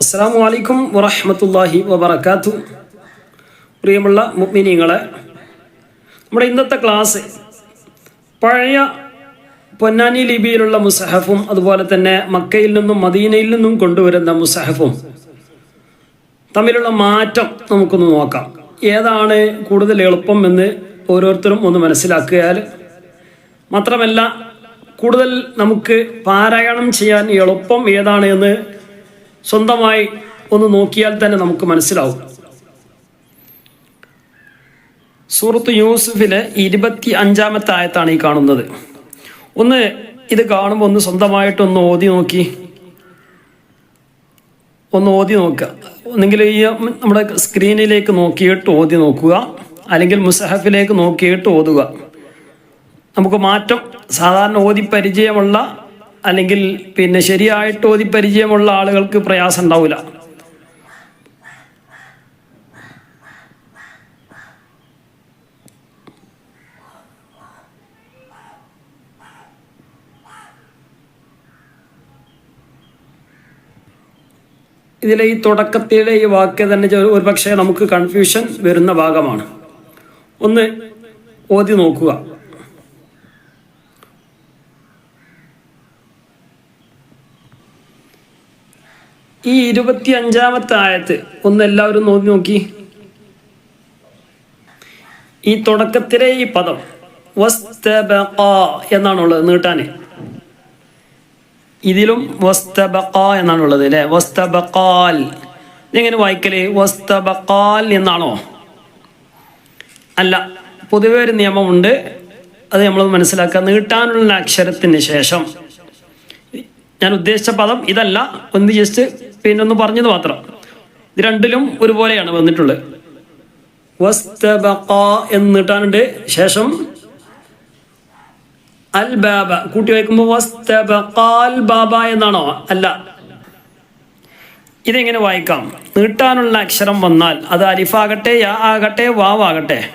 അസ്സാം വലൈക്കും വറഹമത്തല്ലാഹി വബർക്കാത്തു പ്രിയമുള്ള മുഗ്മിനീങ്ങളെ നമ്മുടെ ഇന്നത്തെ ക്ലാസ് പഴയ പൊന്നാനി ലിപിയിലുള്ള മുസഹഫും അതുപോലെ തന്നെ മക്കയിൽ നിന്നും മദീനയിൽ നിന്നും കൊണ്ടുവരുന്ന മുസഹഫും തമ്മിലുള്ള മാറ്റം നമുക്കൊന്ന് നോക്കാം. ഏതാണ് കൂടുതൽ എളുപ്പം എന്ന് ഓരോരുത്തരും ഒന്ന് മനസ്സിലാക്കിയാൽ മാത്രമല്ല കൂടുതൽ നമുക്ക് പാരായണം ചെയ്യാൻ എളുപ്പം ഏതാണ് എന്ന് സ്വന്തമായി ഒന്ന് നോക്കിയാൽ തന്നെ നമുക്ക് മനസ്സിലാവും. സൂറത്ത് യൂസുഫിലെ ഇരുപത്തി അഞ്ചാമത്തെ ആയത്താണ് ഈ കാണുന്നത്. ഒന്ന് ഇത് കാണുമ്പോൾ ഒന്ന് സ്വന്തമായിട്ടൊന്ന് ഓതി നോക്കി. ഒന്ന് ഓതി നോക്കുക. ഒന്നെങ്കിൽ ഈ നമ്മുടെ സ്ക്രീനിലേക്ക് നോക്കിയിട്ട് ഓതി നോക്കുക. അല്ലെങ്കിൽ മുസഹഫിലേക്ക് നോക്കിയിട്ട് ഓതുക. നമുക്ക് മാറ്റം സാധാരണ ഓതി പരിചയമുള്ള അല്ലെങ്കിൽ പിന്നെ ശരിയായിട്ട് ഓതി പരിചയമുള്ള ആളുകൾക്ക് പ്രയാസം ഉണ്ടാവില്ല ഇതിലെ ഈ തുടക്കത്തിലെ ഈ വാക്യ തന്നെ ഒരു പക്ഷേ നമുക്ക് കൺഫ്യൂഷൻ വരുന്ന ഭാഗമാണ്. ഒന്ന് ഓതി നോക്കുക. ഈ ഇരുപത്തി അഞ്ചാമത്തെ ആയത്ത് ഒന്ന് എല്ലാവരും നോക്കി നോക്കി. ഈ തുടക്കത്തിലെ ഈ പദം എന്നാണുള്ളത് നീട്ടാന്. ഇതിലും എന്നാണുള്ളത് അല്ലേ? വസ്തബഖാൽ ഇതെങ്ങനെ വായിക്കൽ? വസ്തബഖാൽ എന്നാണോ? അല്ല പൊതുവെ ഒരു നിയമമുണ്ട്. അത് നമ്മൾ മനസ്സിലാക്കുക. നീട്ടാനുള്ള അക്ഷരത്തിന് ശേഷം. ഞാൻ ഉദ്ദേശിച്ച പദം ഇതല്ല. ഒന്ന് ജസ്റ്റ് പിന്നെ ഒന്ന് പറഞ്ഞത് മാത്രം. ഇത് രണ്ടിലും ഒരുപോലെയാണ് വന്നിട്ടുള്ളത്. എന്നിട്ടാണ്ട് എന്ന് ശേഷം അൽ ബാബ കൂട്ടി വയ്ക്കുമ്പോൾ ബാബ എന്നാണോ? അല്ല. ഇതെങ്ങനെ വായിക്കാം? നീട്ടാനുള്ള അക്ഷരം വന്നാൽ അത് അലിഫാകട്ടെ യാ ആകട്ടെ വാവാകട്ടെ.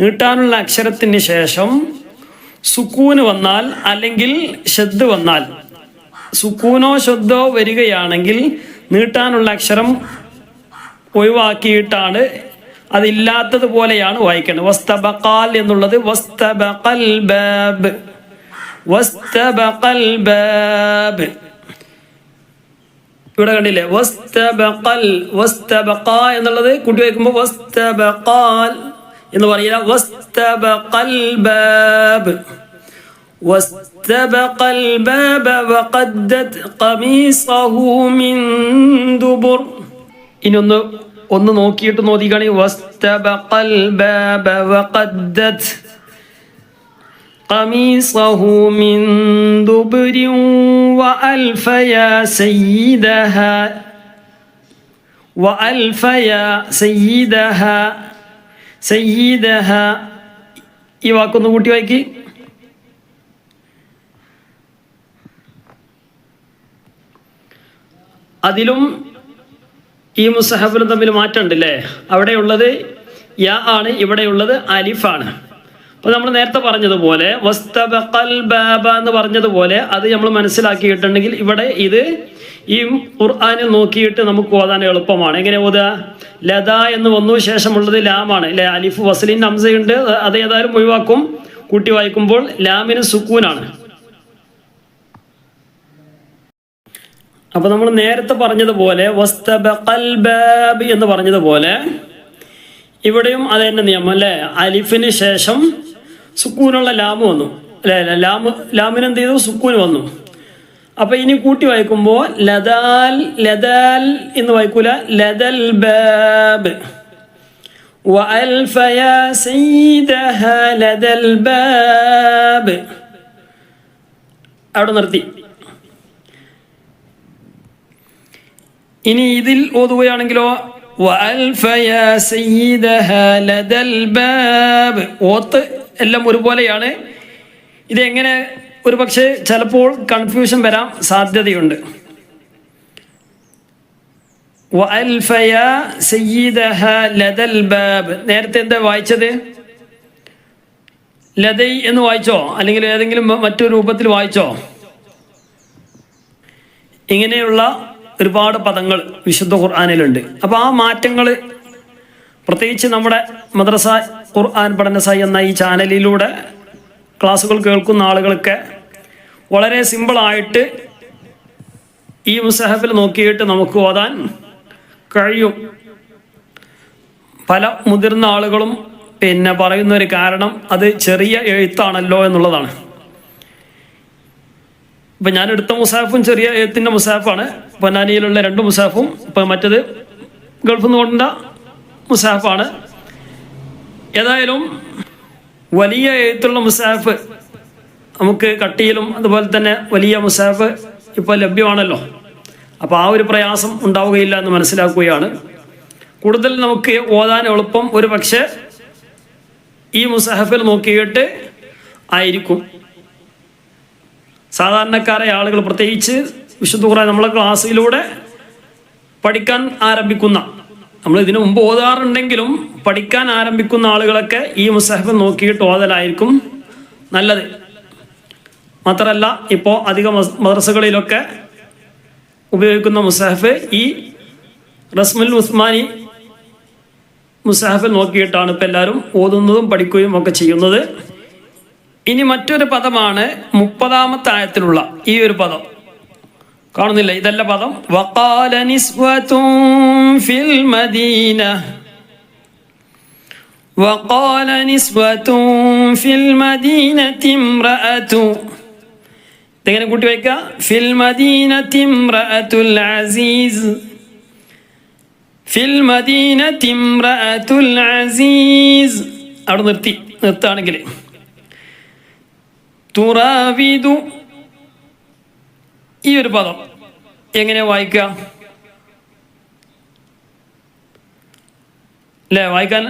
നീട്ടാനുള്ള അക്ഷരത്തിന് ശേഷം സുക്കൂന് വന്നാൽ അല്ലെങ്കിൽ ഷെദ് വന്നാൽ. സുക്കൂനോ ഷെദ്ദോ വരികയാണെങ്കിൽ നീട്ടാനുള്ള അക്ഷരം ഒഴിവാക്കിയിട്ടാണ് അതില്ലാത്തതുപോലെയാണ് വായിക്കേണ്ടത്. വസ്തബക്കാൽ എന്നുള്ളത് വസ്തബക്കൽ ബാബ്. വസ്തബക്കൽ ബാബ്. ഇവിടെ കണ്ടില്ലേ? വസ്തബക്കൽ വസ്തബക്ക എന്നുള്ളത് കൂട്ടി വയ്ക്കുമ്പോൾ വസ്തബക്കാൽ എന്ന് പറയില്ല. വസ്തബക്കൽ ബാബ്. واستبق الباب وقدت قميصه من دبر ഇനി ഒന്ന് ഒന്ന് നോക്കിയിട്ട് നോക്കിക്കാണി വസ്തബഖൽ ബാബ വഖദ്ദത് قميصه من دبر وألف يا سيدها وألف يا سيدها سيدها ഈ വാക്കൊന്ന് കൂട്ടി വായിക്കി അതിലും ഈ മുസഹബിലും തമ്മിൽ മാറ്റമുണ്ടല്ലേ? അവിടെയുള്ളത് യാ ആണ് ഇവിടെയുള്ളത് അലിഫാണ് അപ്പോൾ നമ്മൾ നേരത്തെ പറഞ്ഞതുപോലെ വസ്തബഖൽ ബാബ എന്ന് പറഞ്ഞതുപോലെ അത് നമ്മൾ മനസ്സിലാക്കിയിട്ടുണ്ടെങ്കിൽ ഇവിടെ ഇത് ഈ ഖുർആാനിൽ നോക്കിയിട്ട് നമുക്ക് ഓതാൻ എളുപ്പമാണ്. എങ്ങനെ ഓതുക? ലത എന്ന് വന്നു ശേഷമുള്ളത് ലാമാണ് അല്ലെ? അലിഫ് വസലിൻ ഹംസയുണ്ട് അത് ഏതായാലും ഒഴിവാക്കും. കൂട്ടി വായിക്കുമ്പോൾ ലാമിന് സുക്കൂനാണ്. അപ്പൊ നമ്മൾ നേരത്തെ പറഞ്ഞതുപോലെ വസ്തബഖൽ ബാബ് എന്ന് പറഞ്ഞതുപോലെ ഇവിടെയും അത് തന്നെ നിയമം അല്ലെ അലിഫിന് ശേഷം സുക്കൂനുള്ള ലാമ് വന്നു അല്ലെ ലാമ് ലാമിന് എന്ത് ചെയ്തു സുക്കൂന് വന്നു അപ്പൊ ഇനി കൂട്ടി വായിക്കുമ്പോൾ ലദാൽ ലദാൽ എന്ന് വായിക്കൂല ലദൽ ബാബ് وألف يا سيدها لدى الباب അവിടെ നിർത്തി ഇനി ഇതിൽ ഓതുകയാണെങ്കിലോ ഓത്ത് എല്ലാം ഒരുപോലെയാണ്. ഇതെങ്ങനെ ഒരു പക്ഷേ ചിലപ്പോൾ കൺഫ്യൂഷൻ വരാൻ സാധ്യതയുണ്ട്. നേരത്തെ എന്താ വായിച്ചത്? ലതൈ എന്ന് വായിച്ചോ? അല്ലെങ്കിൽ ഏതെങ്കിലും മറ്റൊരു രൂപത്തിൽ വായിച്ചോ? ഇങ്ങനെയുള്ള ഒരുപാട് പദങ്ങൾ വിശുദ്ധ ഖുർആാനിലുണ്ട്. അപ്പോൾ ആ മാറ്റങ്ങൾ പ്രത്യേകിച്ച് നമ്മുടെ മദ്രസ ഖുർആൻ പഠനസായി എന്ന ഈ ചാനലിലൂടെ ക്ലാസ്സുകൾ കേൾക്കുന്ന ആളുകളൊക്കെ വളരെ സിമ്പിളായിട്ട് ഈ മുസഹഫിൽ നോക്കിയിട്ട് നമുക്ക് ഓതാൻ കഴിയും. പല മുതിർന്ന ആളുകളും പിന്നെ പറയുന്ന ഒരു കാരണം അത് ചെറിയ എഴുത്താണല്ലോ എന്നുള്ളതാണ്. ഇപ്പം ഞാൻ എടുത്ത മുസാഫും ചെറിയ ഏത്തിന്റെ മുസാഫാണ്. പൊന്നാനിയിലുള്ള രണ്ട് മുസാഫും ഇപ്പൊ മറ്റത് ഗൾഫിൽ നിന്ന് കൊണ്ട മുസാഫാണ്. ഏതായാലും വലിയ എഴുത്തുള്ള മുസാഫ് നമുക്ക് കട്ടിയിലും അതുപോലെ തന്നെ വലിയ മുസാഫ് ഇപ്പോൾ ലഭ്യമാണല്ലോ. അപ്പോൾ ആ ഒരു പ്രയാസം ഉണ്ടാവുകയില്ല എന്ന് മനസ്സിലാക്കുകയാണ്. കൂടുതൽ നമുക്ക് ഓതാൻ എളുപ്പം ഒരു പക്ഷേ ഈ മുസാഹഫിൽ നോക്കിയിട്ട് ആയിരിക്കും. സാധാരണക്കാരായ ആളുകൾ പ്രത്യേകിച്ച് വിശുദ്ധ ഖുർആൻ നമ്മളെ ക്ലാസ്സിലൂടെ പഠിക്കാൻ ആരംഭിക്കുന്ന നമ്മൾ ഇതിനു മുമ്പ് ഓതാറുണ്ടെങ്കിലും പഠിക്കാൻ ആരംഭിക്കുന്ന ആളുകളൊക്കെ ഈ മുസഹബ് നോക്കിയിട്ട് ഓതലായിരിക്കും നല്ലത്. മാത്രമല്ല ഇപ്പോൾ അധിക മദ്രസകളിലൊക്കെ ഉപയോഗിക്കുന്ന മുസഹഫ് ഈ റസ്മുൽ ഉസ്മാനി മുസാഹഫ് നോക്കിയിട്ടാണ് ഇപ്പം എല്ലാവരും ഓതുന്നതും പഠിക്കുകയും ഒക്കെ ചെയ്യുന്നത്. ഇനി മറ്റൊരു പദമാണ് മുപ്പതാമത്തെ ആയത്തിലുള്ള ഈ ഒരു പദം കാണുന്നില്ല ഇതല്ല പദം വഖാല നിസ്വതും ഫിൽ മദീന وقال نسوة في المدينة امرأة ഇതെങ്ങനെ കൂട്ടി വയ്ക്കുക ഫിൽ മദീനത്തി ഇംറഅത്തുൽ അസീസ് ഫിൽ മദീനത്തി ഇംറഅത്തുൽ അസീസ് അവിടെ നിർത്തി നിർത്താണെങ്കിൽ തുറാവിദു ഈ ഒരു പദം എങ്ങനെ വായിക്കുക അല്ലേ വായിക്കാൻ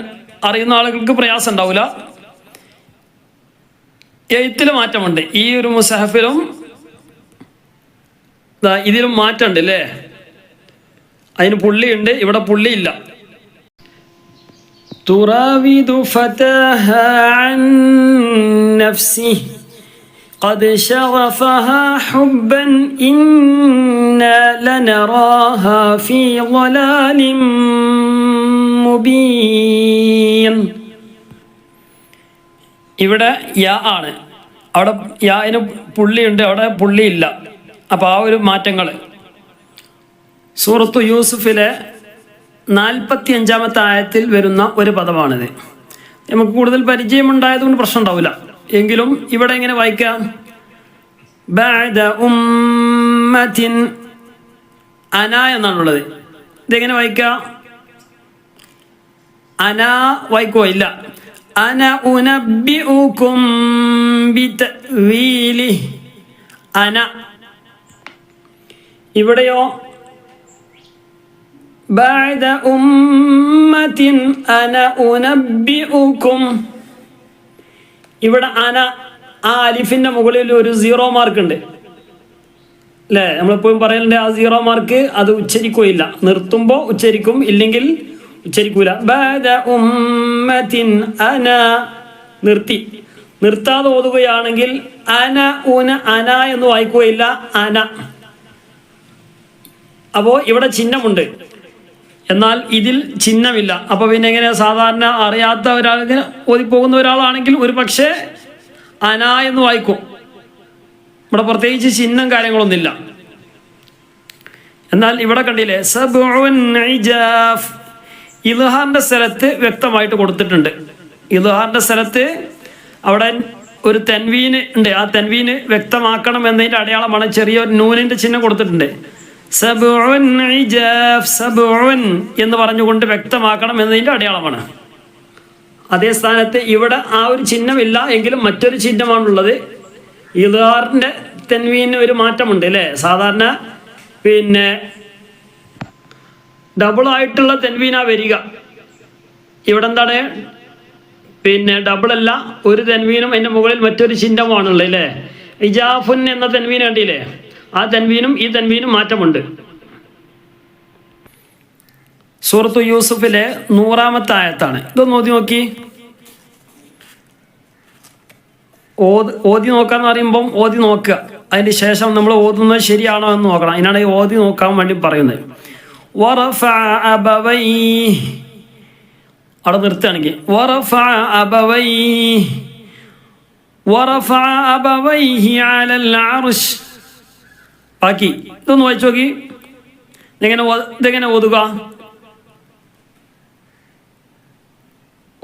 അറിയുന്ന ആളുകൾക്ക് പ്രയാസം ഉണ്ടാവില്ല എഴുത്തിൽ മാറ്റമുണ്ട് ഈ ഒരു മുസഹഫിലും ദാ ഇതിലും മാറ്റമുണ്ട് അല്ലേ അതിന് പുള്ളിയുണ്ട് ഇവിടെ പുള്ളിയില്ല تراود فتاها عن نفسه قد شغفها حبا إنا لنراها في ضلال مبين ഇവിടെ യാ ആണ് അവിടെ യാന് പുള്ളിയുണ്ട് അവിടെ പുള്ളിയില്ല അപ്പോൾ ആ ഒരു മാറ്റങ്ങൾ സൂറത്തു യൂസുഫിലെ നാൽപ്പത്തി അഞ്ചാമത്തെ ആയത്തിൽ വരുന്ന ഒരു പദമാണിത് നമുക്ക് കൂടുതൽ പരിചയമുണ്ടായതുകൊണ്ട് പ്രശ്നം ഉണ്ടാവില്ല എങ്കിലും ഇവിടെ എങ്ങനെ വായിക്കാം? ബാദ ഉമ്മത്തിൻ അന എന്നാണുള്ളത്. ഇതെങ്ങനെ വായിക്കാം? അന വായിക്കോ ഇല്ല. അന ഉനബി ബിതവീലി. അന. ഇവിടെയോ? ബാദ ഉമ്മത്തിൻ അന ഉനബിഉക്കും ഇവിടെ അന ആ അലിഫിന്റെ മുകളിൽ ഒരു സീറോ മാർക്ക് ഉണ്ട്. അല്ലേ നമ്മളെപ്പോഴും പറയലുണ്ട് ആ സീറോ മാർക്ക് അത് ഉച്ചരിക്കുകയില്ല. നിർത്തുമ്പോൾ ഉച്ചരിക്കും ഇല്ലെങ്കിൽ ഉച്ചരിക്കൂല. അന. നിർത്തി. നിർത്താതെ ഓതുകയാണെങ്കിൽ അന ഉന അന എന്ന് വായിക്കുകയില്ല അന. അപ്പോ ഇവിടെ ചിഹ്നമുണ്ട്. എന്നാൽ ഇതിൽ ചിഹ്നമില്ല. അപ്പോൾ പിന്നെ എങ്ങനെ സാധാരണ അറിയാത്ത ഒരാളിന് ഓതിപ്പോകുന്ന ഒരാളാണെങ്കിൽ ഒരു പക്ഷേ അന എന്ന് വായിക്കും. ഇവിടെ പ്രത്യേകിച്ച് ചിഹ്നം കാര്യങ്ങളൊന്നുമില്ല. എന്നാൽ ഇവിടെ കണ്ടില്ലേ? സബുൻ ഇജാഫ് ഇൽഹാറിന്റെ സ്ഥലത്ത് വ്യക്തമായിട്ട് കൊടുത്തിട്ടുണ്ട്. ഇൽഹാറിന്റെ സ്ഥലത്ത് അവിടെ ഒരു തെൻവീന് ഉണ്ട്. ആ തെൻവീന് വ്യക്തമാക്കണം എന്നതിന്റെ അടയാളമാണ് ചെറിയ ഒരു നൂനിന്റെ ചിഹ്നം കൊടുത്തിട്ടുണ്ട്. ഇജാഫ് എന്ന് പറഞ്ഞുകൊണ്ട് വ്യക്തമാക്കണം എന്നതിന്റെ അടയാളമാണ്. അതേ സ്ഥാനത്ത് ഇവിടെ ആ ഒരു ചിഹ്നമില്ല എങ്കിലും മറ്റൊരു ചിഹ്നമാണുള്ളത്. ഇലാറിന്റെ തെൻവീന് ഒരു മാറ്റമുണ്ട് അല്ലേ? സാധാരണ പിന്നെ ഡബിൾ ആയിട്ടുള്ള തെൻവീനാ വരിക. ഇവിടെ എന്താണ്? പിന്നെ ഡബിൾ അല്ല ഒരു തെൻവീനും അതിന്റെ മുകളിൽ മറ്റൊരു ചിഹ്നമാണുള്ളത് അല്ലേ? ഇജാഫുൻ എന്ന തെൻവീൻ കണ്ടില്ലേ? ആ തൻവീനും ഈ തൻവീനും മാറ്റമുണ്ട്. സൂറത്തു യൂസുഫിലെ നൂറാമത്തെ ആയത്താണ്. ഇതൊന്ന് ഓതി നോക്കി. ഓത് നോക്കാന്ന് പറയുമ്പം ഓതി നോക്കുക. അതിന് ശേഷം നമ്മൾ ഓതുന്നത് ശരിയാണോ എന്ന് നോക്കണം. അതിനാണ് ഈ ഓതി നോക്കാൻ വേണ്ടി പറയുന്നത്. അവിടെ നിർത്തുകയാണെങ്കിൽ അബവൈ. ബാക്കി ഇതൊന്ന് വായിച്ചു നോക്കി. ഇതെങ്ങനെ ഇതെങ്ങനെ ഓതുക?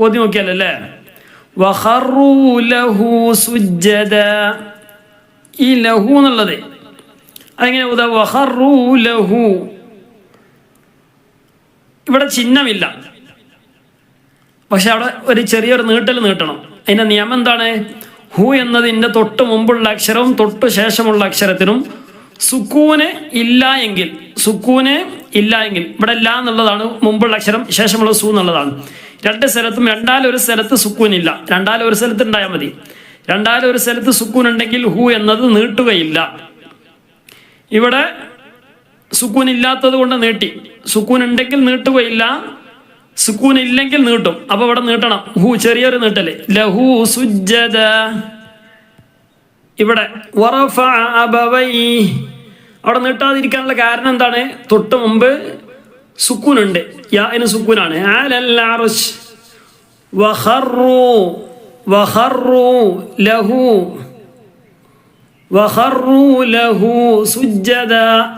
ഓതി നോക്കിയാലല്ലേ ഈ ലഹു എന്നുള്ളത്. അതെങ്ങനെ ലഹു. ഇവിടെ ചിഹ്നമില്ല. പക്ഷെ അവിടെ ഒരു ചെറിയൊരു നീട്ടൽ നീട്ടണം. അതിന്റെ നിയമം എന്താണ്? ഹു എന്നതിന്റെ തൊട്ട് മുമ്പുള്ള അക്ഷരവും തൊട്ടു ശേഷമുള്ള അക്ഷരത്തിനും സുക്കൂന് ഇല്ല എങ്കിൽ സുക്കൂന് ഇല്ല എങ്കിൽ ഇവിടെ ഇല്ല എന്നുള്ളതാണ് മുമ്പുള്ള അക്ഷരം ശേഷമുള്ള സു എന്നുള്ളതാണ്. രണ്ട് സ്ഥലത്തും രണ്ടാലൊരു സ്ഥലത്ത് സുക്കൂൻ ഇല്ല. രണ്ടാലൊരു സ്ഥലത്ത് ഉണ്ടായാൽ മതി. രണ്ടാലൊരു സ്ഥലത്ത് സുക്കൂൻ ഉണ്ടെങ്കിൽ ഹു എന്നത് നീട്ടുകയില്ല. ഇവിടെ സുക്കൂൻ ഇല്ലാത്തത് കൊണ്ട് നീട്ടി. സുക്കൂൻ ഉണ്ടെങ്കിൽ നീട്ടുകയില്ല. സുക്കൂൻ ഇല്ലെങ്കിൽ നീട്ടും. അപ്പൊ ഇവിടെ നീട്ടണം. ഹു ചെറിയൊരു നീട്ടൽ. ലഹു സുജ്ജദ. ഇവിടെ വറഫ അബവൈ. അവിടെ നീട്ടാതിരിക്കാനുള്ള കാരണം എന്താണ്? തൊട്ട് മുമ്പ് സുക്കൂനുണ്ട്. യാന് സുക്കൂനാണ്.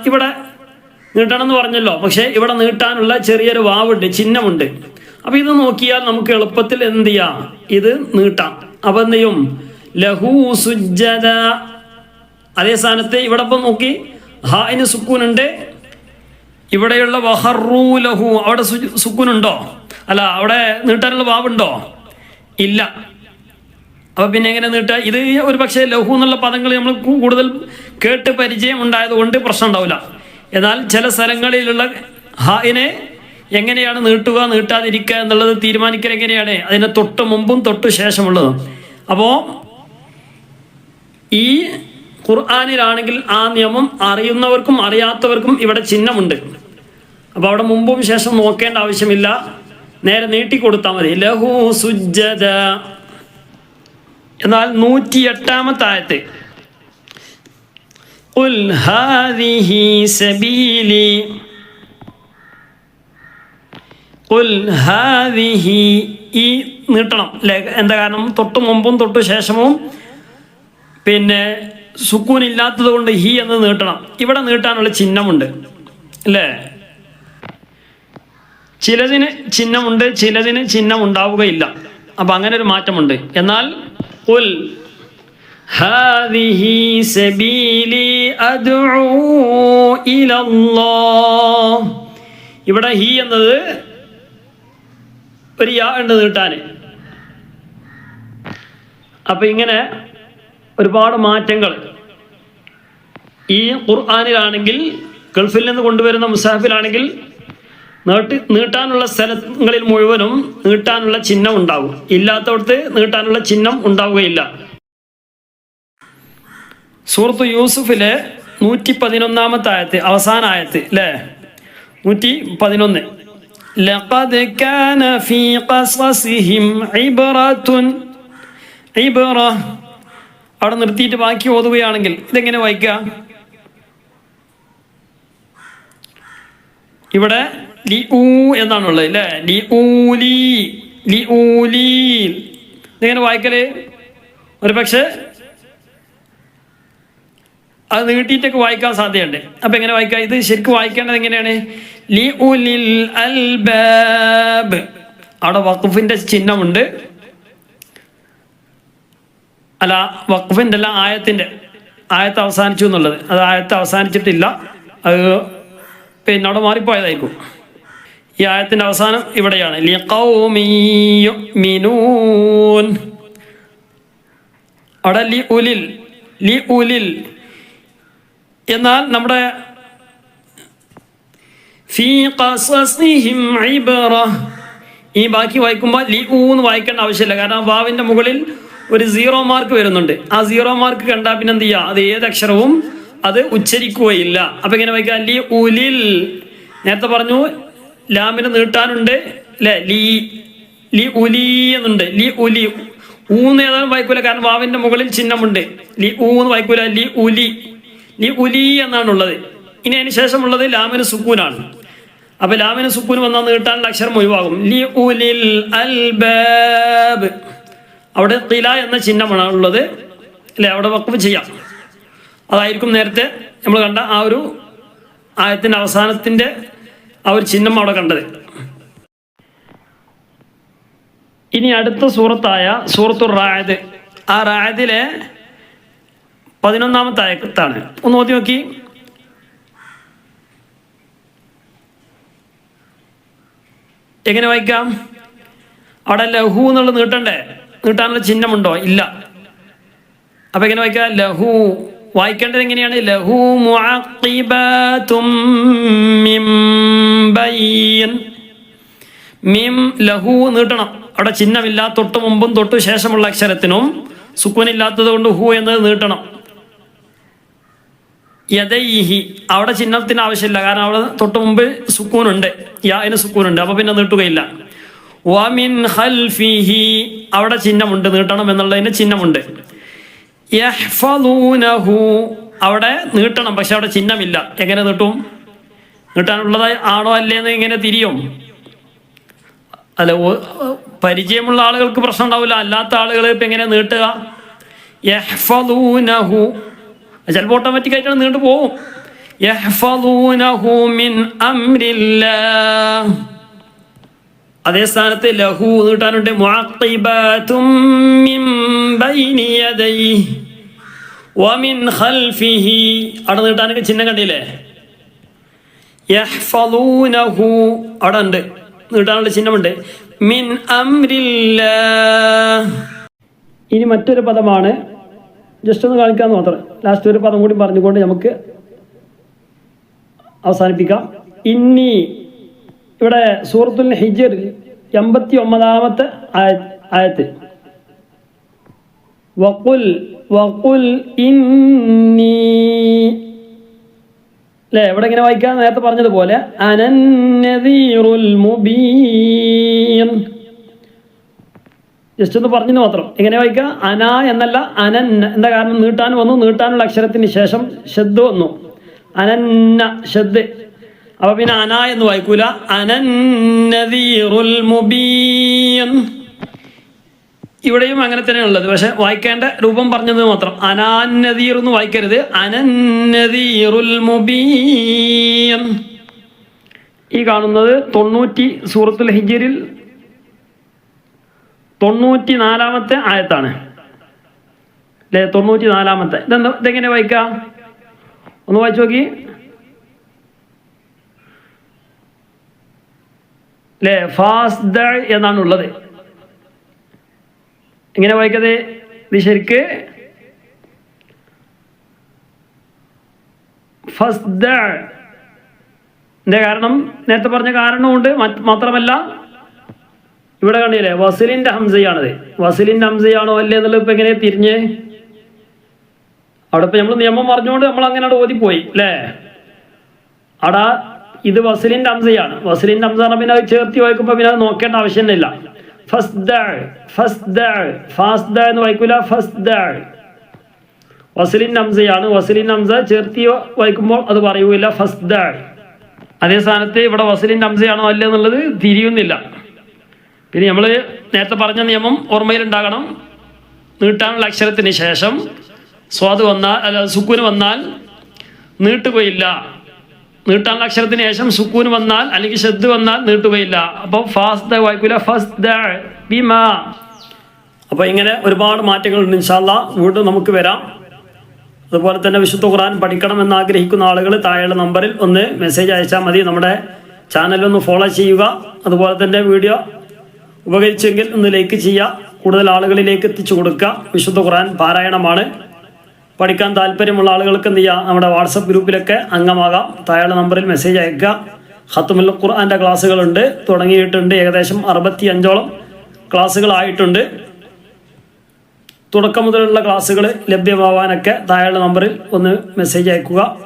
ഇവിടെ നീട്ടണമെന്ന് പറഞ്ഞല്ലോ. പക്ഷെ ഇവിടെ നീട്ടാനുള്ള ചെറിയൊരു വാവുണ്ട് ചിഹ്നമുണ്ട്. അപ്പൊ ഇത് നോക്കിയാൽ നമുക്ക് എളുപ്പത്തിൽ എന്ത് ചെയ്യാം? ഇത് നീട്ടാം. അപ്പൊ എന്ത് ചെയ്യും? ലഹു സുജ്ജത അതേ സ്ഥാനത്ത് ഇവിടെ ഇപ്പം നോക്കി. ഹായിന് സുക്കൂനുണ്ട്. ഇവിടെയുള്ള വഹറൂലഹു അവിടെ സുക്കൂനുണ്ടോ? അല്ല അവിടെ നീട്ടാനുള്ള വാവുണ്ടോ? ഇല്ല. അപ്പൊ പിന്നെ എങ്ങനെ നീട്ടുക? ഇത് ഒരു പക്ഷേ ലഹു എന്നുള്ള പദങ്ങൾ നമ്മൾ കൂടുതൽ കേട്ട് പരിചയം ഉണ്ടായതുകൊണ്ട് പ്രശ്നം ഉണ്ടാവില്ല. എന്നാൽ ചില സ്ഥലങ്ങളിലുള്ള ഹായിനെ എങ്ങനെയാണ് നീട്ടുക നീട്ടാതിരിക്കുക എന്നുള്ളത് തീരുമാനിക്കൽ എങ്ങനെയാണ്? അതിന് തൊട്ട് മുമ്പും തൊട്ട് ശേഷമുള്ളതും. അപ്പോൾ ഈ ഖുർആാനിലാണെങ്കിൽ ആ നിയമം അറിയുന്നവർക്കും അറിയാത്തവർക്കും ഇവിടെ ചിഹ്നമുണ്ട്. അപ്പോൾ അവിടെ മുമ്പും ശേഷം നോക്കേണ്ട ആവശ്യമില്ല. നേരെ നീട്ടിക്കൊടുത്താൽ മതി. ലഹു സുജദ എന്നാൽ നൂറ്റി എട്ടാമത്തായത്തെ ഈ നീട്ടണം. എന്താ കാരണം? തൊട്ടു മുമ്പും തൊട്ടു ശേഷവും. പിന്നെ സുക്കൂൻ ഇല്ലാത്തത് കൊണ്ട് ഹി എന്ന് നീട്ടണം ഇവിടെ നീട്ടാനുള്ള ചിഹ്നമുണ്ട് അല്ലേ ചിലതിന് ചിഹ്നമുണ്ട് ചിലതിന് ചിഹ്നം ഉണ്ടാവുകയില്ല അപ്പൊ അങ്ങനെ ഒരു മാറ്റമുണ്ട് എന്നാൽ ഉൽ هذه سبيلي أدعو إلى الله ഇവിടെ ഹി എന്നത് ഒരു യാ ഉണ്ട് നീട്ടാന് അപ്പൊ ഇങ്ങനെ ഒരുപാട് മാറ്റങ്ങൾ ഈ ഖുർആാനിലാണെങ്കിൽ ഗൾഫിൽ നിന്ന് കൊണ്ടുവരുന്ന മുസാഫിലാണെങ്കിൽ നീട്ടി നീട്ടാനുള്ള സ്ഥലങ്ങളിൽ മുഴുവനും നീട്ടാനുള്ള ചിഹ്നം ഉണ്ടാകും ഇല്ലാത്തടത്ത് നീട്ടാനുള്ള ചിഹ്നം ഉണ്ടാവുകയില്ല സൂറത്ത് യൂസുഫിലെ നൂറ്റി പതിനൊന്നാമത്തെ ആയത്ത് അവസാന ആയത്ത് അല്ലേ നൂറ്റി പതിനൊന്ന് لقد كان في قصصهم عبرة عبرة അവിടെ നിർത്തിയിട്ട് ബാക്കി ഓതുകയാണെങ്കിൽ ഇതെങ്ങനെ വായിക്കുക? ഇവിടെ ലി ഊ എന്നാണുള്ളത് അല്ലേ ലി ഊലി ലി ഊലി ഇതെങ്ങനെ വായിക്കൽ? ഒരു പക്ഷേ അത് നീട്ടിയിട്ടൊക്കെ വായിക്കാൻ സാധ്യതയുണ്ട്. അപ്പൊ എങ്ങനെ വായിക്കാം ഇത് ശരിക്കും വായിക്കേണ്ടത് എങ്ങനെയാണ്? ലി ഉലിൽ അൽബാബ് അവിടെ വഖഫിന്റെ ചിഹ്നമുണ്ട്. അല്ല വഖഫിന്റെ അല്ല ആയത്തിന്റെ ആയത്ത് അവസാനിച്ചു എന്നുള്ളത്. അത് ആയത്ത് അവസാനിച്ചിട്ടില്ല. അത് പിന്നെ അവിടെ മാറിപ്പോയതായിരിക്കും. ഈ ആയത്തിന്റെ അവസാനം ഇവിടെയാണ്. അവിടെ ലി ഉലിൽ ലി ഉലിൽ. എന്നാൽ നമ്മുടെ ഈ ബാക്കി വായിക്കുമ്പോൾ ലി ഊ എന്ന് വായിക്കേണ്ട ആവശ്യമില്ല. കാരണം വാവിന്റെ മുകളിൽ ഒരു സീറോ മാർക്ക് വരുന്നുണ്ട്. ആ സീറോ മാർക്ക് കണ്ടാൽ പിന്നെ എന്ത് ചെയ്യുക അത് ഏത് അക്ഷരവും അത് ഉച്ചരിക്കുകയില്ല. അപ്പൊ ഇങ്ങനെ വായിക്കാം? ലി ഉലിൽ. നേരത്തെ പറഞ്ഞു ലാമിന് നീട്ടാനുണ്ട് അല്ലെ ലീ ലി ഉലി എന്നുണ്ട്. ലി ഉലി. ഊന്ന് ഏതാണ് വായിക്കൂല കാരണം വാവിന്റെ മുകളിൽ ചിഹ്നമുണ്ട്. ലി ഊന്ന് വായിക്കൂല ലി ഉലി. ലി ഉലി എന്നാണ് ഉള്ളത് ഇനി അതിന് ശേഷമുള്ളത് ലാമിന് സുക്കൂനാണ്. അപ്പൊ ലാമിന് സുക്കൂന് വന്നാൽ നീട്ടാനുള്ള അക്ഷരം ഒഴിവാകും. ലി ഉലിൽ അൽബാബ് അവിടെ കില എന്ന ചിഹ്നമാണ് ഉള്ളത്. അല്ലെ? അവിടെ വക്കഫ് ചെയ്യാം. അതായിരിക്കും നേരത്തെ നമ്മൾ കണ്ട ആ ഒരു ആയത്തിന്റെ അവസാനത്തിന്റെ ആ ഒരു ചിഹ്നം അവിടെ കണ്ടത്. ഇനി അടുത്ത സൂറത്തായ സൂറത്തു റായത് ആ റായതിലെ പതിനൊന്നാമത്തെ ആയത്താണ്. ഒന്ന് നോക്കി നോക്കി. എങ്ങനെ വായിക്കാം? അവിടെ ലഹു എന്നുള്ളത് നീട്ടണ്ടേ? നീട്ടാനുള്ള ചിഹ്നമുണ്ടോ? ഇല്ല. അപ്പൊ എങ്ങനെ വായിക്കാം ലഹു വായിക്കേണ്ടത് എങ്ങനെയാണ്? ലഹു മീം ലഹു നീട്ടണം അവിടെ ചിഹ്നമില്ല തൊട്ട് മുമ്പും തൊട്ട് ശേഷമുള്ള അക്ഷരത്തിനും സുക്കൂനില്ലാത്തത് കൊണ്ട് ഹു എന്നത് നീട്ടണം. യദൈഹി അവിടെ ചിഹ്നത്തിന് ആവശ്യമില്ല. കാരണം അവിടെ തൊട്ട് മുമ്പ് സുക്കൂനുണ്ട്. യാ അതിന് സുക്കൂനുണ്ട്. അപ്പോൾ പിന്നെ നീട്ടുകയില്ല. വമിൻ ഹൽഫിഹി അവിടെ ചിഹ്നമുണ്ട് നീട്ടണം എന്നുള്ളതിന് ചിഹ്നമുണ്ട്. അവിടെ നീട്ടണം പക്ഷെ അവിടെ ചിഹ്നമില്ല. എങ്ങനെ നീട്ടും? നീട്ടാനുള്ളത് ആണോ അല്ലേ അല്ലേന്ന് എങ്ങനെ തിരിയും. അല്ല പരിചയമുള്ള ആളുകൾക്ക് പ്രശ്നം ഉണ്ടാവില്ല അല്ലാത്ത ആളുകൾ ഇപ്പം എങ്ങനെ നീട്ടുക? യഹ്ഫദൂനഹു. ചിലപ്പോൾ ഓട്ടോമാറ്റിക് ആയിട്ടാണ് നീണ്ടു പോവും മിൻ അംരില്ലാഹ്. അതേ സ്ഥാനത്ത് ലഹു നീട്ടാനുണ്ട്. അവിടെ ചിഹ്നം കണ്ടില്ലേ? അവിടെ ഉണ്ട്. നീട്ടാനുള്ള ചിഹ്നമുണ്ട്. മിൻ ഇനി മറ്റൊരു പദമാണ്. ജസ്റ്റ് ഒന്ന് കാണിക്കാന്ന് മാത്രം. ലാസ്റ്റ് ഒരു പദം കൂടി പറഞ്ഞുകൊണ്ട് നമുക്ക് അവസാനിപ്പിക്കാം. ഇന്നി ഇവിടെ സൂറത്തുൽ ഹിജറിൽ എൺപത്തി ഒമ്പതാമത്തെ ആയത്തിൽ. ആയത്ത് വക്കുൽ വഖുൽ ഇന്നി. അല്ലേ എവിടെ ഇങ്ങനെ വായിക്കാൻ നേരത്തെ പറഞ്ഞതുപോലെ അനന്നദീറുൽ മുബീൻ. ജസ്റ്റ് ഒന്ന് പറഞ്ഞെന്ന് മാത്രം. എങ്ങനെ വായിക്കുക? അന എന്നല്ല അനൻ. എന്താ കാരണം? നീട്ടാൻ വന്നു. നീട്ടാനുള്ള അക്ഷരത്തിന് ശേഷം ഷദ് വന്നു. അനന്ന ഷദ്. അപ്പൊ പിന്നെ അന എന്ന് വായിക്കൂല. അനന്നദീറുൽ ഇവിടെയും അങ്ങനെ തന്നെയാണ് ഉള്ളത്. പക്ഷെ വായിക്കേണ്ട രൂപം പറഞ്ഞത് മാത്രം. അനാന്നദീർ എന്ന് വായിക്കരുത്. അനന്നദീറുൽ ഈ കാണുന്നത് തൊണ്ണൂറ്റി സൂറത്തുൽ ഹിജിരിൽ തൊണ്ണൂറ്റി നാലാമത്തെ ആയത്താണ്. അല്ലേ? തൊണ്ണൂറ്റി നാലാമത്തെ ഇതെന്താ? ഇതെങ്ങനെ വായിക്കാം? ഒന്ന് വായിച്ചു നോക്കി. അല്ലേ ഫാസ്ദ എന്നാണ് ഉള്ളത് എങ്ങനെ വായിക്കത്? ഇത് ശരിക്ക്? എന്താ കാരണം നേരത്തെ പറഞ്ഞ കാരണമുണ്ട്. മാത്രമല്ല ഇവിടെ കണ്ടില്ലേ? വസലിന്റെ ഹംസയാണത്. വസലിന്റെ ഹംസയാണോ അല്ലേ എന്നുള്ളത് ഇപ്പൊ എങ്ങനെ തിരിഞ്ഞ്? അവിടെ ഇപ്പൊ നമ്മൾ നിയമം പറഞ്ഞുകൊണ്ട് നമ്മൾ അങ്ങനെ ഓതിപ്പോയി അല്ലേ അവിടെ ഇത് വസലിന്റെ ഹംസയാണ് ഹംസ പറഞ്ഞാൽ പിന്നെ അത് ചേർത്തി വായിക്കുമ്പോൾ പിന്നെ അത് നോക്കേണ്ട ഫസ്ദ ഫാസ്ദ എന്ന് വായിക്കൂല വസലിൻ ഹംസയാണ് വസലിൻ ഹംസ ചേർത്തി വായിക്കുമ്പോൾ അത് പറയൂല ഫസ്ദ. അതേ സ്ഥാനത്ത് ഇവിടെ വസലിൻ ഹംസയാണോ അല്ല എന്നുള്ളത് തിരിയുന്നില്ല. പിന്നെ നമ്മൾ നേരത്തെ പറഞ്ഞ നിയമം ഓർമ്മയിലുണ്ടാകണം. നീട്ടാനുള്ള അക്ഷരത്തിന് ശേഷം സ്വാദ് വന്നാൽ അല്ല സുക്കുന് വന്നാൽ നീട്ടുകയില്ല. നീട്ടാനുള്ള അക്ഷരത്തിന് ശേഷം സുക്കൂന് വന്നാൽ അല്ലെങ്കിൽ ശ്രദ്ധ വന്നാൽ നീട്ടുകയില്ല. അപ്പോൾ ഫാസ്ദ വായിക്കൂല ഫസ്ദ ബിമ. അപ്പോൾ ഇങ്ങനെ ഒരുപാട് മാറ്റങ്ങളുണ്ട് ഇൻഷാല്ല വീണ്ടും നമുക്ക് വരാം. അതുപോലെ തന്നെ വിശുദ്ധ ഖുറാൻ പഠിക്കണം എന്ന് ആഗ്രഹിക്കുന്ന ആളുകൾ താഴെയുള്ള നമ്പറിൽ ഒന്ന് മെസ്സേജ് അയച്ചാൽ മതി. നമ്മുടെ ചാനൽ ഒന്ന് ഫോളോ ചെയ്യുക. അതുപോലെ തന്നെ വീഡിയോ ഉപകരിച്ചെങ്കിൽ ഒന്ന് ലൈക്ക് ചെയ്യുക. കൂടുതൽ ആളുകളിലേക്ക് എത്തിച്ചു കൊടുക്കുക. വിശുദ്ധ ഖുറാൻ പാരായണമാണ്. പഠിക്കാൻ താല്പര്യമുള്ള ആളുകൾക്ക് എന്ത് ചെയ്യുക നമ്മുടെ വാട്സപ്പ് ഗ്രൂപ്പിലൊക്കെ അംഗമാകാം. താഴെ നമ്പറിൽ മെസ്സേജ് അയക്കുക ഖത്തുമുൽ ഖുർആന്റെ ക്ലാസ്സുകളുണ്ട്. തുടങ്ങിയിട്ടുണ്ട്. ഏകദേശം അറുപത്തി അഞ്ചോളം ക്ലാസ്സുകളായിട്ടുണ്ട്. തുടക്കം മുതലുള്ള ക്ലാസ്സുകൾ ലഭ്യമാവാനൊക്കെ താഴെ നമ്പറിൽ ഒന്ന് മെസ്സേജ് അയക്കുക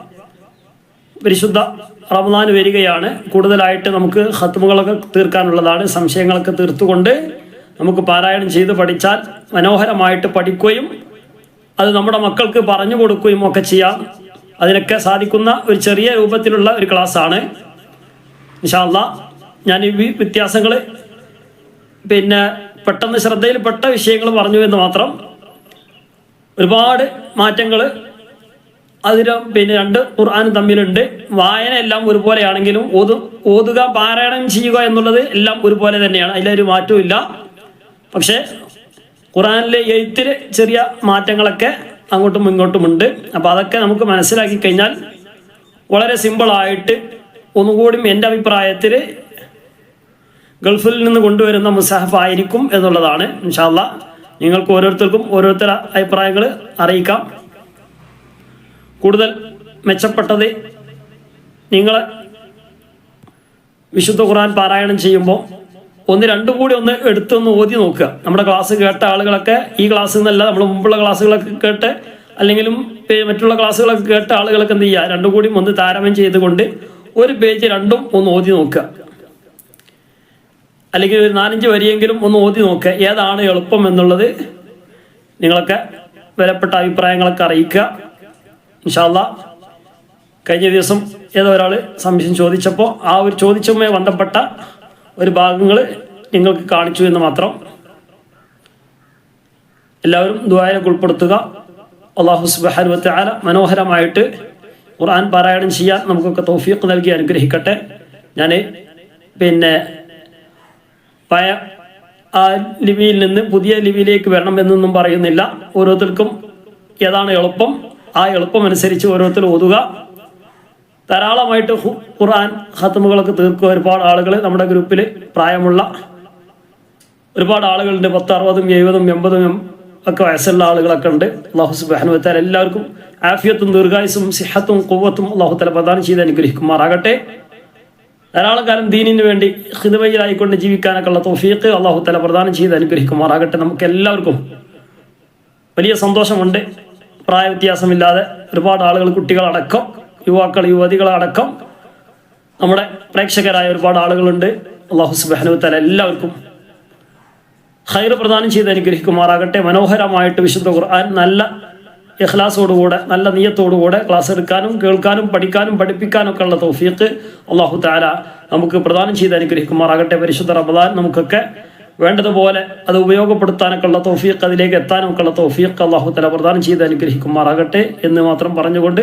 പരിശുദ്ധ റമദാൻ വരികയാണ്. കൂടുതലായിട്ട് നമുക്ക് ഹത്തുമുകളൊക്കെ തീർക്കാനുള്ളതാണ്. സംശയങ്ങളൊക്കെ തീർത്തുകൊണ്ട് നമുക്ക് പാരായണം ചെയ്ത് പഠിച്ചാൽ മനോഹരമായിട്ട് പഠിക്കുകയും അത് നമ്മുടെ മക്കൾക്ക് പറഞ്ഞു കൊടുക്കുകയും ഒക്കെ ചെയ്യാം. അതിനൊക്കെ സാധിക്കുന്ന ഒരു ചെറിയ രൂപത്തിലുള്ള ഒരു ക്ലാസ് ക്ലാസ്സാണ്. ഇൻഷാല്ല ഞാൻ ഈ വ്യത്യാസങ്ങൾ പിന്നെ പെട്ടെന്ന് ശ്രദ്ധയിൽപ്പെട്ട വിഷയങ്ങൾ പറഞ്ഞു എന്ന് മാത്രം ഒരുപാട് മാറ്റങ്ങൾ അതിന് പിന്നെ രണ്ട് ഖുർആാനും തമ്മിലുണ്ട്. വായന എല്ലാം ഒരുപോലെയാണെങ്കിലും ഓതു ഓതുക പാരായണം ചെയ്യുക എന്നുള്ളത് എല്ലാം ഒരുപോലെ തന്നെയാണ്. അതിലൊരു മാറ്റവും ഇല്ല. പക്ഷേ ഖുർആാനിലെ എഴുത്തിൽ ചെറിയ മാറ്റങ്ങളൊക്കെ അങ്ങോട്ടും ഇങ്ങോട്ടും ഉണ്ട് അപ്പോൾ അതൊക്കെ നമുക്ക് മനസ്സിലാക്കി കഴിഞ്ഞാൽ വളരെ സിമ്പിളായിട്ട് ഒന്നുകൂടി എന്റെ അഭിപ്രായത്തിൽ ഗൾഫിൽ നിന്ന് കൊണ്ടുവരുന്ന മുസാഹഫ് ആയിരിക്കും എന്നുള്ളതാണ്. ഇൻഷാല്ല നിങ്ങൾക്ക് ഓരോരുത്തർക്കും ഓരോരുത്തര അഭിപ്രായങ്ങൾ അറിയിക്കാം. കൂടുതൽ മെച്ചപ്പെട്ടത് നിങ്ങൾ വിശുദ്ധ ഖുർആൻ പാരായണം ചെയ്യുമ്പോൾ ഒന്ന് രണ്ടും കൂടി ഒന്ന് എടുത്തൊന്ന് ഓതി നോക്കുക. നമ്മുടെ ക്ലാസ് കേട്ട ആളുകളൊക്കെ ഈ ക്ലാസ്സിൽ നിന്നല്ല നമ്മൾ മുമ്പുള്ള ക്ലാസ്സുകളൊക്കെ കേട്ട് അല്ലെങ്കിലും മറ്റുള്ള ക്ലാസ്സുകളൊക്കെ കേട്ട ആളുകളൊക്കെ എന്ത് ചെയ്യുക? രണ്ടും കൂടി ഒന്ന് താരതമ്യം ചെയ്തുകൊണ്ട് ഒരു പേജ് രണ്ടും ഒന്ന് ഓതി നോക്കുക. അല്ലെങ്കിൽ ഒരു നാലഞ്ച് വരിയെങ്കിലും ഒന്ന് ഓതി നോക്കുക. ഏതാണ് എളുപ്പം എന്നുള്ളത് നിങ്ങളൊക്കെ വിലപ്പെട്ട അഭിപ്രായങ്ങളൊക്കെ അറിയിക്കുക. ഇൻഷാല്ല കഴിഞ്ഞ ദിവസം ഏതോ ഒരാൾ സംശയം ചോദിച്ചപ്പോൾ ആ ഒരു ചോദിച്ചുമായി ബന്ധപ്പെട്ട ഒരു ഭാഗങ്ങൾ നിങ്ങൾക്ക് കാണിച്ചു എന്ന് മാത്രം എല്ലാവരും ദ്വാരക്ക് ഉൾപ്പെടുത്തുക. അള്ളാഹു സുബാനുവത്തെ ആല മനോഹരമായിട്ട് ഖുർആൻ പാരായണം ചെയ്യാൻ നമുക്കൊക്കെ തൗഫീഖ് നൽകി അനുഗ്രഹിക്കട്ടെ. ഞാൻ പിന്നെ പഴയ ആ ലിപിയിൽ നിന്ന് പുതിയ ലിപിയിലേക്ക് വരണം എന്നൊന്നും പറയുന്നില്ല. ഓരോരുത്തർക്കും ഏതാണ് എളുപ്പം? ആ എളുപ്പം അനുസരിച്ച് ഓരോരുത്തർ ഓതുക. ധാരാളമായിട്ട് ഖുർആൻ ഖത്തമുകളൊക്കെ തീർക്കുക. ഒരുപാട് ആളുകൾ നമ്മുടെ ഗ്രൂപ്പിൽ പ്രായമുള്ള ഒരുപാട് ആളുകളുണ്ട്. പത്ത് അറുപതും എഴുപതും എൺപതും ഒക്കെ വയസ്സുള്ള ആളുകളൊക്കെ ഉണ്ട്. അള്ളാഹു സുബാനുവത്താൽ എല്ലാവർക്കും ആഫിയത്തും ദീർഘായുസും സിഹത്തും കുവ്വത്തും അള്ളാഹു തല പ്രദാനം ചെയ്ത് അനുഗ്രഹിക്കുമാറാകട്ടെ. ധാരാളം കാലം ദീനിന് വേണ്ടി ഹിതുവയിലായിക്കൊണ്ട് ജീവിക്കാനൊക്കെ ഉള്ള തോഫീക്ക് അള്ളാഹു തല പ്രദാനം ചെയ്ത് അനുഗ്രഹിക്കുമാറാകട്ടെ. നമുക്ക് എല്ലാവർക്കും വലിയ സന്തോഷമുണ്ട്. പ്രായ വ്യത്യാസമില്ലാതെ ഒരുപാട് ആളുകൾ കുട്ടികളടക്കം യുവാക്കൾ യുവതികളടക്കം നമ്മുടെ പ്രേക്ഷകരായ ഒരുപാട് ആളുകളുണ്ട്. അള്ളാഹു സുബാനു തല എല്ലാവർക്കും ഹൈർ പ്രദാനം ചെയ്ത് അനുഗ്രഹിക്കുമാറാകട്ടെ. മനോഹരമായിട്ട് വിശുദ്ധ ഖുർആൻ നല്ല ഇഖ്ലാസോടുകൂടെ നല്ല നീയത്തോടുകൂടെ ക്ലാസ് എടുക്കാനും കേൾക്കാനും പഠിക്കാനും പഠിപ്പിക്കാനും ഒക്കെ ഉള്ള തൗഫീഖ് അള്ളാഹു താല നമുക്ക് പ്രദാനം ചെയ്ത് അനുഗ്രഹിക്കുമാറാകട്ടെ. പരിശുദ്ധ റമദാൻ നമുക്കൊക്കെ വേണ്ടതുപോലെ അത് ഉപയോഗപ്പെടുത്താനൊക്കെ ഉള്ള തൗഫീഖ് അതിലേക്ക് എത്താനും ഒക്കെ ഉള്ള തൗഫീഖ് അള്ളാഹു തല പ്രദാനം ചെയ്ത് അനുഗ്രഹിക്കുമാറാകട്ടെ എന്ന് മാത്രം പറഞ്ഞുകൊണ്ട്